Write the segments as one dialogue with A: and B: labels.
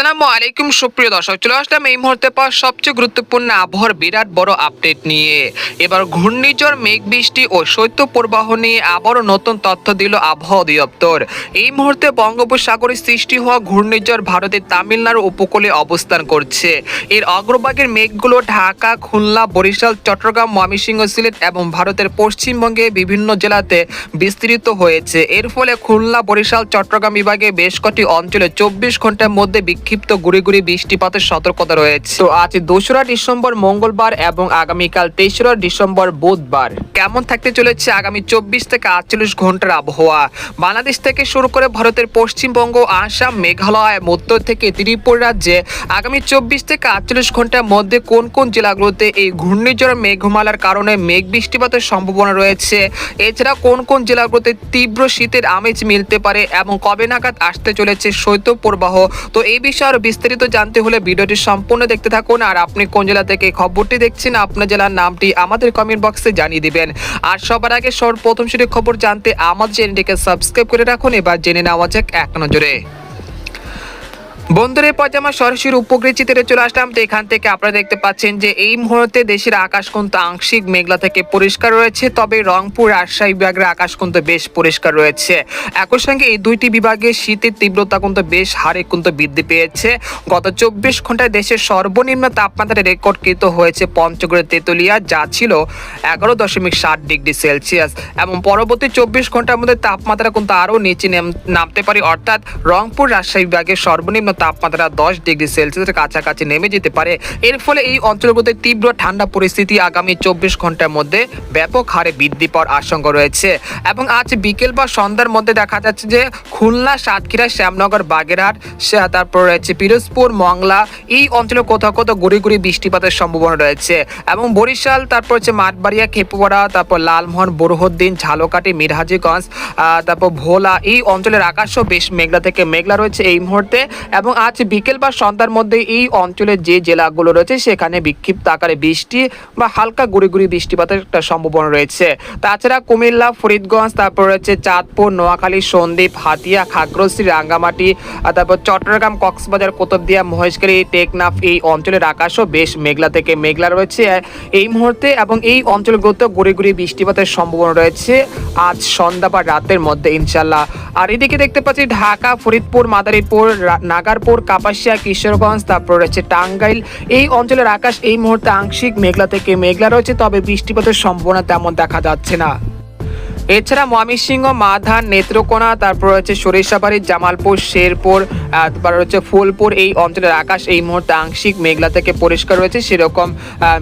A: আসসালামু আলাইকুম, সুপ্রিয় দর্শক, চলে আসলাম এই মুহূর্তে পাওয়া সবচেয়ে গুরুত্বপূর্ণ আবহাওয়ার বিরাট বড় আপডেট নিয়ে। এবার ঘূর্ণিঝড় মেঘ বৃষ্টি ও শৈত্য প্রবাহ নিয়ে আবারও নতুন তথ্য দিল আবহাওয়া অধিদপ্তর। এই মুহূর্তে বঙ্গোপসাগরে সৃষ্টি হওয়া ঘূর্ণিঝড় ভারতের তামিলনাড়ু উপকূলে অবস্থান করছে। এর অগ্রভাগের মেঘগুলো ঢাকা, খুলনা, বরিশাল, চট্টগ্রাম, ময়মনসিংহ, সিলেট এবং ভারতের পশ্চিমবঙ্গে বিভিন্ন জেলাতে বিস্তৃত হয়েছে। এর ফলে খুলনা, বরিশাল, চট্টগ্রাম বিভাগে বেশ কটি অঞ্চলে চব্বিশ ঘণ্টার মধ্যে বিক্ষিপ্ত গুড়ি গুড়ি বৃষ্টিপাতের সতর্কতা রয়েছে। তো আজ দোসরা ডিসেম্বর মঙ্গলবার এবং আগামীকাল তেসরা ডিসেম্বর বুধবার। কেমন থাকতে চলেছে আগামী চব্বিশ থেকে আটচল্লিশ ঘণ্টার আবহাওয়া? বাংলাদেশ থেকে শুরু করে ভারতের পশ্চিমবঙ্গ, আসাম, মেঘালয়, মধ্য থেকে ত্রিপুরা রাজ্যে আগামী চব্বিশ থেকে আটচল্লিশ ঘণ্টার মধ্যে কোন কোন জেলাগুলোতে এই ঘূর্ণিঝড়, মেঘমালার কারণে মেঘ বৃষ্টিপাতের সম্ভাবনা রয়েছে? এছাড়া কোন কোন জেলাগুলোতে তীব্র শীতের আমেজ মিলতে পারে এবং কবে নাগাদ আসতে চলেছে শৈত্য প্রবাহ? তো এই বিষয়ে আরও বিস্তারিত জানতে হলে ভিডিওটি সম্পূর্ণ দেখতে থাকুন। আর আপনি কোন জেলা থেকে খবরটি দেখছেন, আপনার জেলার নামটি আমাদের কমেন্ট বক্সে জানিয়ে দিবেন। আর সবার আগে সর্বপ্রথম সেটি খবর জানতে আমাদের চ্যানেলটিকে সাবস্ক্রাইব করে রাখুন। এবার জেনে নেওয়া যাক এক নজরে। বন্ধুরে পয়জামা সরাসরি উপগ্রহ চিত্রে চলে আসলাম তো এখান থেকে আপনারা দেখতে পাচ্ছেন যে এই মুহূর্তে দেশের আকাশ কিন্তু আংশিক মেঘলা থেকে পরিষ্কার রয়েছে, তবে রংপুর, রাজশাহী বিভাগের আকাশ কিন্তু বেশ পরিষ্কার রয়েছে। একই সঙ্গে এই দুইটি বিভাগে শীতের তীব্রতা কিন্তু বেশ হারে কিন্তু বৃদ্ধি পেয়েছে। গত চব্বিশ ঘন্টায় দেশের সর্বনিম্ন তাপমাত্রা রেকর্ডকৃত হয়েছে পঞ্চগড়ের তেতুলিয়া, যা ছিল এগারো দশমিক ষাট ডিগ্রি সেলসিয়াস এবং পরবর্তী চব্বিশ ঘণ্টার মধ্যে তাপমাত্রা কিন্তু আরও নিচে নেম- নামতে পারে। অর্থাৎ রংপুর, রাজশাহী বিভাগের সর্বনিম্ন তাপমাত্রা দশ ডিগ্রি সেলসিয়াসের কাছাকাছি নেমে যেতে পারে। এর ফলে এই অঞ্চলগুলোতে তীব্র ঠান্ডা পরিস্থিতি আগামী চব্বিশ ঘণ্টার মধ্যে ব্যাপক হারে বৃদ্ধি পাওয়ার আশঙ্কা রয়েছে। এবং আজ বিকেল বা সন্ধ্যার মধ্যে দেখা যাচ্ছে যে খুলনা, সাতক্ষীরা, শ্যামনগর, বাগেরহাট তারপর রয়েছে পিরোজপুর, মংলা, এই অঞ্চলে কোথাও কোথাও গুড়ি গুড়ি বৃষ্টিপাতের সম্ভাবনা রয়েছে। এবং বরিশাল, তারপর হচ্ছে মাঠবাড়িয়া খেপুপাড়া তারপর লালমোহন, বোরহদ্দিন, ঝালকাঠি, মিরহাজিগঞ্জ তারপর ভোলা, এই অঞ্চলের আকাশও বেশ মেঘলা থেকে মেঘলা রয়েছে এই মুহূর্তে। এবং আজ বিকেল বা সন্ধ্যার মধ্যে এই অঞ্চলের যে জেলাগুলো রয়েছে, সেখানে বিক্ষিপ্ত আকারে বৃষ্টি বা হালকা গুড়ি গুড়ি বৃষ্টিপাতের একটা সম্ভাবনা রয়েছে। তাছাড়া কুমিল্লা, ফরিদগঞ্জ, তারপর রয়েছে চাঁদপুর, নোয়াখালী, সন্দ্বীপ, হাতিয়া খাগড়শ্রী রাঙ্গামাটি তারপর চট্টগ্রাম, কক্সবাজার, কোতবদিয়া মহেশখালী টেকনাফ এই অঞ্চলের আকাশও বেশ মেঘলা থেকে মেঘলা রয়েছে। এই মুহূর্তে এবং এই অঞ্চলগুলোতে গুড়ি গুড়ি বৃষ্টিপাতের সম্ভাবনা রয়েছে। আজ সন্ধ্যা বা রাতের মধ্যে ইনশাল্লাহ আর এদিকে দেখতে পাচ্ছি ঢাকা, ফরিদপুর, মাদারীপুর, রা- নাগারপুর কাপাসিয়া, কিশোরগঞ্জ, তারপর রয়েছে টাঙ্গাইল। এই অঞ্চলের আকাশ এই মুহূর্তে আংশিক মেঘলা থেকে মেঘলা রয়েছে, তবে বৃষ্টিপাতের সম্ভাবনা তেমন দেখা যাচ্ছে না। এছাড়া ময়মনসিংহ, মাধান, নেত্রকোনা, তারপর হচ্ছে সরিষাবাড়ি, জামালপুর, শেরপুর তারপর হচ্ছে ফুলপুর, এই অঞ্চলের আকাশ এই মুহূর্তে আংশিক মেঘলা থেকে পরিষ্কার রয়েছে। সেরকম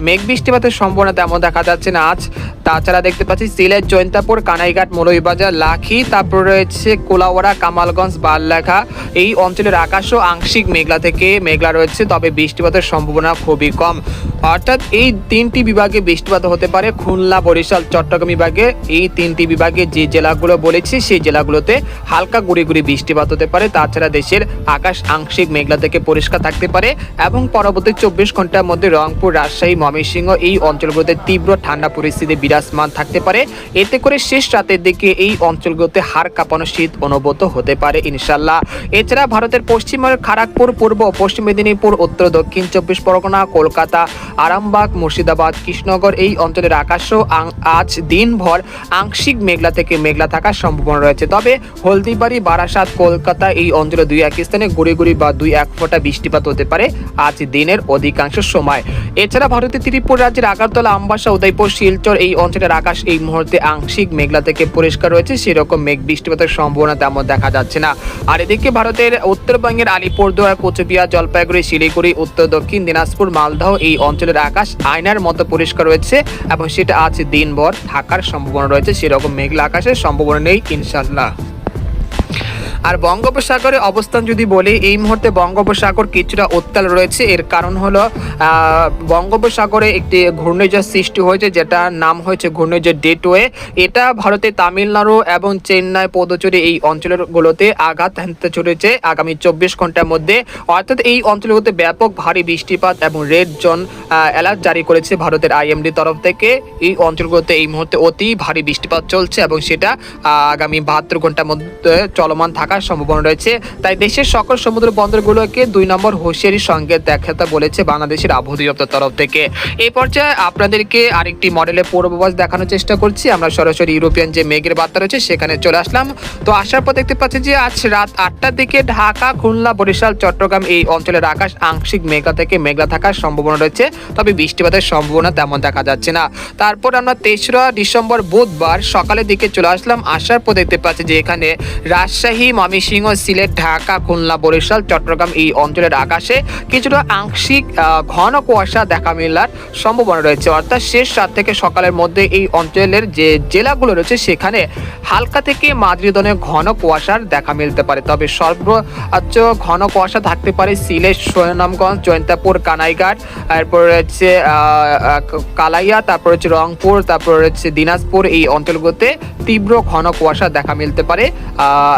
A: মেঘ বৃষ্টিপাতের সম্ভাবনা তেমন দেখা যাচ্ছে না আজ। তাছাড়া দেখতে পাচ্ছি সিলেট, জৈন্তাপুর, কানাইঘাট, মৌলভীবাজার, লাখি, তারপর রয়েছে কোলাওয়াড়া, কামালগঞ্জ বাললেখা এই অঞ্চলের আকাশও আংশিক মেঘলা থেকে মেঘলা রয়েছে, তবে বৃষ্টিপাতের সম্ভাবনা খুবই কম। অর্থাৎ এই তিনটি বিভাগে বৃষ্টিপাত হতে পারে। খুলনা, বরিশাল, চট্টগ্রাম বিভাগে এই তিনটি বিভাগে যে জেলাগুলো বলেছি, সেই জেলাগুলোতে হালকা গুড়ি গুড়ি বৃষ্টিপাত হতে পারে। তাছাড়া দেশের আকাশ আংশিক মেঘলা থেকে পরিষ্কার থাকতে পারে এবং পরবর্তী চব্বিশ ঘণ্টার মধ্যে রংপুর, রাজশাহী, ময়মনসিংহ এই অঞ্চলগুলোতে তীব্র ঠান্ডা পরিস্থিতি বিরাজমান থাকতে পারে। এতে করে শেষ রাতের দিকে এই অঞ্চলগুলোতে হাড় কাঁপানো শীত অনুভূত হতে পারে ইনশাল্লাহ। এছাড়া ভারতের পশ্চিমবঙ্গের খড়গপুর পূর্ব পশ্চিম মেদিনীপুর, উত্তর, দক্ষিণ চব্বিশ পরগনা, কলকাতা, আরামবাগ, মুর্শিদাবাদ, কৃষ্ণনগর এই অঞ্চলের আকাশও আজ দিনভর আংশিক মেঘলা থেকে মেঘলা থাকার সম্ভাবনা রয়েছে। তবে হলদিবাড়ি, বারাসাত, কলকাতা এই অঞ্চলে দুই এক স্থানে গুড়ি গুড়ি বা দুই এক ফোঁটা বৃষ্টিপাত হতে পারে আজ দিনের অধিকাংশ সময়। এছাড়া ভারতের ত্রিপুর রাজ্যের আগারতলা, আমবাসা, উদয়পুর, শিলচর এই অঞ্চলের আকাশ এই মুহূর্তে আংশিক মেঘলা থেকে পরিষ্কার রয়েছে। সেরকম মেঘ বৃষ্টিপাতের সম্ভাবনা তেমন দেখা যাচ্ছে না। আর এদিকে ভারতের উত্তরবঙ্গের আলিপুরদুয়ার, কোচবিহার, জলপাইগুড়ি, শিলিগুড়ি, উত্তর, দক্ষিণ, দিনাজপুর, মালদহ এই অঞ্চলের আকাশ আয়নার মতো পরিষ্কার রয়েছে এবং সেটা আজ দিনভর থাকার সম্ভাবনা রয়েছে। সেরকম মেঘলা আকাশের সম্ভাবনা নেই ইনশাল্লাহ আর বঙ্গোপসাগরে অবস্থান যদি বলি, এই মুহূর্তে বঙ্গোপসাগর কিছুটা উত্তাল রয়েছে। এর কারণ হলো বঙ্গোপসাগরে একটি ঘূর্ণিঝড় সৃষ্টি হয়েছে যেটা নাম হয়েছে ঘূর্ণিঝড় ডেটওয়ে। এটা ভারতের তামিলনাড়ু এবং চেন্নাই পদচুরি এই অঞ্চলগুলোতে আঘাত হানতে চলেছে আগামী চব্বিশ ঘণ্টার মধ্যে। অর্থাৎ এই অঞ্চলগুলোতে ব্যাপক ভারী বৃষ্টিপাত এবং রেড জোন অ্যালার্ট জারি করেছে ভারতের আইএমডি তরফ থেকে। এই অঞ্চলগুলোতে এই মুহূর্তে অতি ভারী বৃষ্টিপাত চলছে এবং সেটা আগামী বাহাত্তর ঘণ্টার মধ্যে চলমান থাকার থাকার সম্ভাবনা রয়েছে। তাই দেশের সকল সমুদ্র বন্দরগুলোকে দুই নম্বর হুঁশিয়ারির সঙ্গে দেখাতে বলেছে বাংলাদেশের আবহাওয়া দপ্তর তরফ থেকে। এই পর্যায়ে আপনাদেরকে আরেকটি মডেলের পূর্বাভাস দেখানোর চেষ্টা করছি। আমরা সরাসরি ইউরোপিয়ান যে মেঘের বার্তা রয়েছে, সেখানে চলে আসলাম। তো আসার পর দেখতে পাচ্ছি যে আজ রাত আটটার দিকে ঢাকা, খুলনা, বরিশাল, চট্টগ্রাম এই অঞ্চলের আকাশ আংশিক মেঘা থেকে মেঘলা থাকার সম্ভাবনা রয়েছে। তবে বৃষ্টিপাতের সম্ভাবনা তেমন দেখা যাচ্ছে না। তারপর আমরা তেসরা ডিসেম্বর বুধবার সকালের দিকে চলে আসলাম। আসার পর দেখতে পাচ্ছি যে এখানে রাজশাহী ময়মনসিংহ সিলেট ঢাকা খুলনা বরিশাল চট্টগ্রাম এই অঞ্চলের আকাশে কিছুটা আংশিক ঘন কুয়াশা দেখা মেলার সম্ভাবনা রয়েছে। অর্থাৎ শেষ রাত থেকে সকালের মধ্যে এই অঞ্চলের যে জেলাগুলো রয়েছে সেখানে হালকা থেকে মাঝারি ধরনের ঘন কুয়াশার দেখা মিলতে পারে। তবে সর্বোচ্চ ঘন কুয়াশা থাকতে পারে সিলেট সুনামগঞ্জ জয়ন্তাপুর কানাইঘাট এরপর আহ, কালাইয়া তারপর হচ্ছে রংপুর তারপর হচ্ছে দিনাজপুর। এই অঞ্চলগুলোতে তীব্র ঘন কুয়াশা দেখা মিলতে পারে। আহ,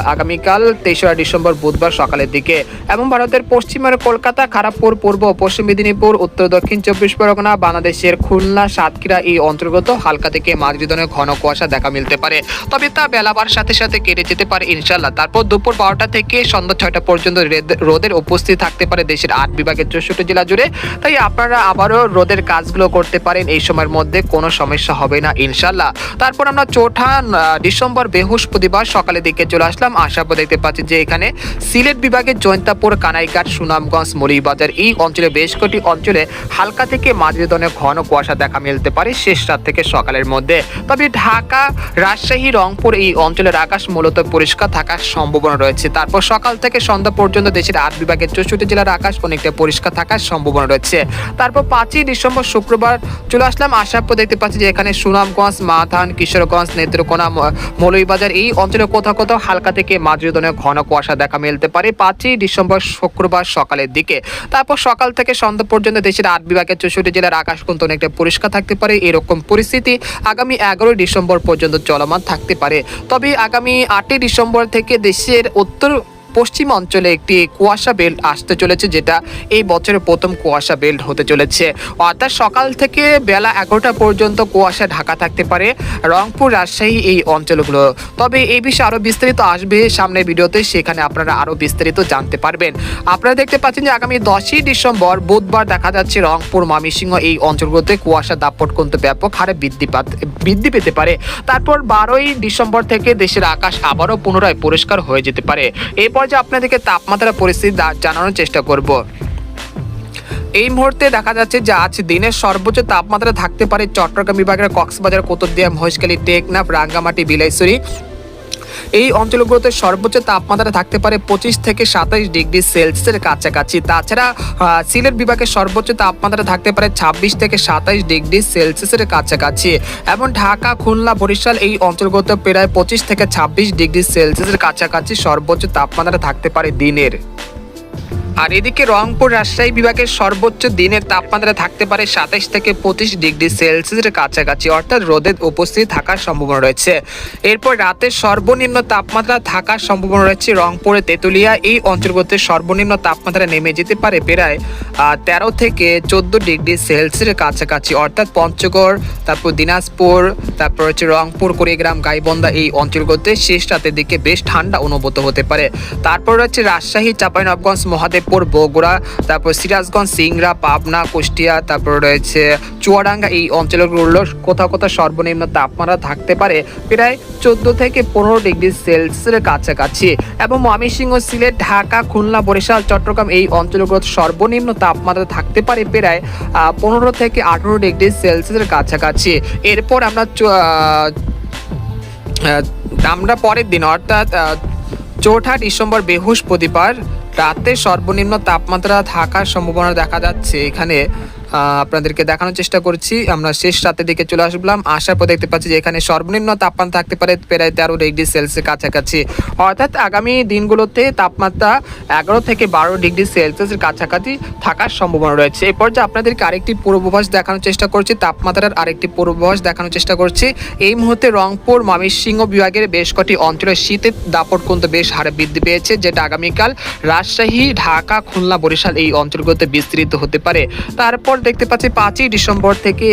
A: আগামীকাল তেসরা ডিসেম্বর বুধবার সকালের দিকে এবং ভারতের পশ্চিমের কলকাতা, খারাপপুর, পূর্ব পশ্চিম মেদিনীপুর, উত্তর, দক্ষিণ, চব্বিশ পরগনা, বাংলাদেশের খুলনা, সাতক্ষীরা এই অন্তর্গত হালকা থেকে মাঝারি ধরনের ঘন কুয়াশা দেখা মিলতে পারে। তবে তা বেলাবার সাথে সাথে কেটে যেতে পারে ইনশাল্লাহ তারপর দুপুর বারোটা থেকে সন্ধ্যা ছয়টা পর্যন্ত রেদ- রোদের উপস্থিত থাকতে পারে দেশের আট বিভাগের চৌষট্টি জেলা জুড়ে। তাই আপনারা আবারও রোদের কাজগুলো করতে পারেন। এই সময়ের মধ্যে কোনো সমস্যা হবে না ইনশাল্লাহ তারপর আমরা চৌঠা ডিসেম্বর বৃহস্পতিবার সকালের দিকে চলে আসলাম পর দেখতে পাচ্ছি যে এখানে সিলেট বিভাগের জৈন্তাপুর কানাইঘাট, সুনামগঞ্জ মরিবাজার এই অঞ্চলে বেশ কটি অঞ্চলে হালকা থেকে মাঝারি ধরনের ঘন কুয়াশা দেখা মিলতে পারে শেষ রাত থেকে সকালের মধ্যে। তবে ঢাকা, রাজশাহী, রংপুর এই অঞ্চলের আকাশ মূলত পরিষ্কার থাকার সম্ভাবনা রয়েছে। তারপর সকাল থেকে সন্ধ্যা পর্যন্ত দেশের আট বিভাগের চৌষট্টি জেলার আকাশ অনেকটা পরিষ্কার থাকার সম্ভাবনা রয়েছে। তারপর পাঁচই ডিসেম্বর শুক্রবার চলে আসলাম আসার পর দেখতে পাচ্ছি যে এখানে সুনামগঞ্জ, মাথান, কিশোরগঞ্জ, নেত্রকোনা ম- মৌলভীবাজার এই অঞ্চলে কোথাও কোথাও হালকা থেকে মাঝারি ধরনের ঘন কুয়াশা দেখা মিলতে পারে পাঁচই ডিসেম্বর শুক্রবার সকালের দিকে। তারপর সকাল থেকে সন্ধ্যা পর্যন্ত দেশের আট বিভাগের চৌষট্টি জেলার আকাশ কিন্তু অনেকটা পরিষ্কার থাকতে পারে। এরকম পরিস্থিতি আগামী এগারোই ডিসেম্বর পর্যন্ত চলমান থাকতে পারে। তবে আগামী আটই ডিসেম্বর থেকে দেশের উত্তর পশ্চিম অঞ্চলে একটি কুয়াশা বেল্ট আসতে চলেছে, যেটা এই বছরের প্রথম কুয়াশা বেল্ট হতে চলেছে। অর্থাৎ সকাল থেকে বেলা এগারোটা পর্যন্ত কুয়াশা ঢাকা থাকতে পারে রংপুর, রাজশাহী এই অঞ্চলগুলো। তবে এই বিষয়ে আরও বিস্তারিত আসবে সামনের ভিডিওতে, সেখানে আপনারা আরও বিস্তারিত জানতে পারবেন। আপনারা দেখতে পাচ্ছেন যে আগামী দশই ডিসেম্বর বুধবার দেখা যাচ্ছে রংপুর মামিসিংহ এই অঞ্চলগুলোতে কুয়াশা দাপট কিন্তু ব্যাপক হারে বৃদ্ধি বৃদ্ধি পেতে পারে। তারপর বারোই ডিসেম্বর থেকে দেশের আকাশ আবারও পুনরায় পরিষ্কার হয়ে যেতে পারে। এই পর্যায়ে আপনাদেরকে তাপমাত্রা পরিস্থিতি জানানোর চেষ্টা করব। এই মুহূর্তে দেখা যাচ্ছে যে আজ দিনের সর্বোচ্চ তাপমাত্রা থাকতে পারে চট্টগ্রাম বিভাগের কক্সবাজার, কোতদিয়া, মহেশখালী, টেকনাফ, রাঙ্গামাটি, বিলাইছড়ি এই অঞ্চলগুলোতে সর্বোচ্চ তাপমাত্রা থাকতে পারে পঁচিশ থেকে সাতাইশ ডিগ্রি সেলসিয়াসের কাছাকাছি। তাছাড়া সিলেট বিভাগে সর্বোচ্চ তাপমাত্রা থাকতে পারে ছাব্বিশ থেকে সাতাইশ ডিগ্রি সেলসিয়াসের কাছাকাছি। এবং ঢাকা, খুলনা, বরিশাল এই অঞ্চলগুলোতে প্রায় পঁচিশ থেকে ছাব্বিশ ডিগ্রি সেলসিয়াসের কাছাকাছি সর্বোচ্চ তাপমাত্রা থাকতে পারে দিনের। আর এদিকে রংপুর রাজশাহী বিভাগের সর্বোচ্চ দিনের তাপমাত্রা থাকতে পারে সাতাইশ থেকে পঁচিশ ডিগ্রি সেলসিয়াসের কাছাকাছি, অর্থাৎ রোদের উপস্থিত থাকার সম্ভাবনা রয়েছে। এরপর রাতের সর্বনিম্ন তাপমাত্রা থাকার সম্ভাবনা রয়েছে রংপুরে তেঁতুলিয়া, এই অঞ্চলগুলোতে সর্বনিম্ন তাপমাত্রা নেমে যেতে পারে প্রায় তেরো থেকে চোদ্দ ডিগ্রি সেলসিয়াসের কাছাকাছি, অর্থাৎ পঞ্চগড়, তারপর দিনাজপুর, তারপর হচ্ছে রংপুর, কুড়িগ্রাম, গাইবন্ধা এই অঞ্চলগুলোতে শেষ রাতের দিকে বেশ ঠান্ডা অনুভূত হতে পারে। তারপর হচ্ছে রাজশাহী চাঁপাইনবগঞ্জ মহাদেবপুর বগুড়া, তারপর সিরাজগঞ্জ, সিংড়া, পাবনা, কুষ্টিয়া, তারপর রয়েছে চুয়াডাঙ্গা। এই অঞ্চলগুলোর কোথাও কোথাও সর্বনিম্ন তাপমাত্রা থাকতে পারে প্রায় চোদ্দ থেকে পনেরো ডিগ্রি সেলসিয়াসের কাছাকাছি। এবং ময়মনসিংহ, সিলেট, ঢাকা, খুলনা, বরিশাল, চট্টগ্রাম এই অঞ্চলগুলোর সর্বনিম্ন তাপমাত্রা থাকতে পারে প্রায় পনেরো থেকে আঠেরো ডিগ্রি সেলসিয়াসের কাছাকাছি। এরপর আমরা আমরা পরের দিন, অর্থাৎ চৌঠা ডিসেম্বর বৃহস্পতিবার রাতে সর্বনিম্ন তাপমাত্রা থাকার সম্ভাবনা দেখা যাচ্ছে। এখানে আপনাদেরকে দেখানোর চেষ্টা করছি। আমরা শেষ রাতের দিকে চলে আসলাম। আসার পর দেখতে পাচ্ছি যে এখানে সর্বনিম্ন তাপমাত্রা থাকতে পারে প্রায় তেরো ডিগ্রি সেলসিয়াস কাছাকাছি। অর্থাৎ আগামী দিনগুলোতে তাপমাত্রা এগারো থেকে বারো ডিগ্রি সেলসিয়াসের কাছাকাছি থাকার সম্ভাবনা রয়েছে। এরপর যে আপনাদেরকে আরেকটি পূর্বাভাস দেখানোর চেষ্টা করছি। তাপমাত্রার আরেকটি পূর্বাভাস দেখানোর চেষ্টা করছি। এই মুহূর্তে রংপুর, ময়মনসিংহ বিভাগের বেশ কটি অঞ্চলে শীতের দাপট কিন্তু বেশ হারে বৃদ্ধি পেয়েছে, যেটা আগামীকাল রাজশাহী, ঢাকা, খুলনা, বরিশাল এই অঞ্চলগুলোতে বিস্তৃত হতে পারে। তারপর দেখতে পাচ্ছি পাঁচই ডিসেম্বর থেকে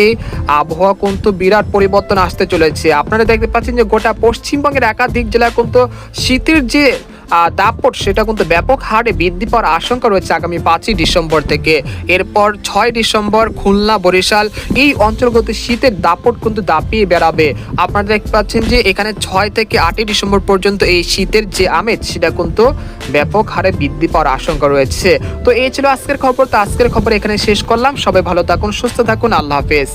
A: আবহাওয়া কিন্তু বিরাট পরিবর্তন আসতে চলেছে। আপনারা দেখতে পাচ্ছেন যে গোটা পশ্চিমবঙ্গের একাধিক জেলায় কিন্তু শীতের যে দাপট সেটা কিন্তু ব্যাপক হারে বৃদ্ধি পাওয়ার আশঙ্কা রয়েছে আগামী পাঁচই ডিসেম্বর থেকে। এরপর ছয় ডিসেম্বর, খুলনা, বরিশাল, এই অঞ্চলগত শীতের দাপট কিন্তু দাপিয়ে বেড়াবে। আপনারা দেখতে পাচ্ছেন যে এখানে ছয় থেকে আটই ডিসেম্বর পর্যন্ত এই শীতের যে আমেজ, সেটা কিন্তু ব্যাপক হারে বৃদ্ধি পাওয়ার আশঙ্কা রয়েছে। তো এই ছিল আজকের খবর। তো আজকের খবর এখানে শেষ করলাম। সবাই ভালো থাকুন, সুস্থ থাকুন। আল্লাহ হাফেজ।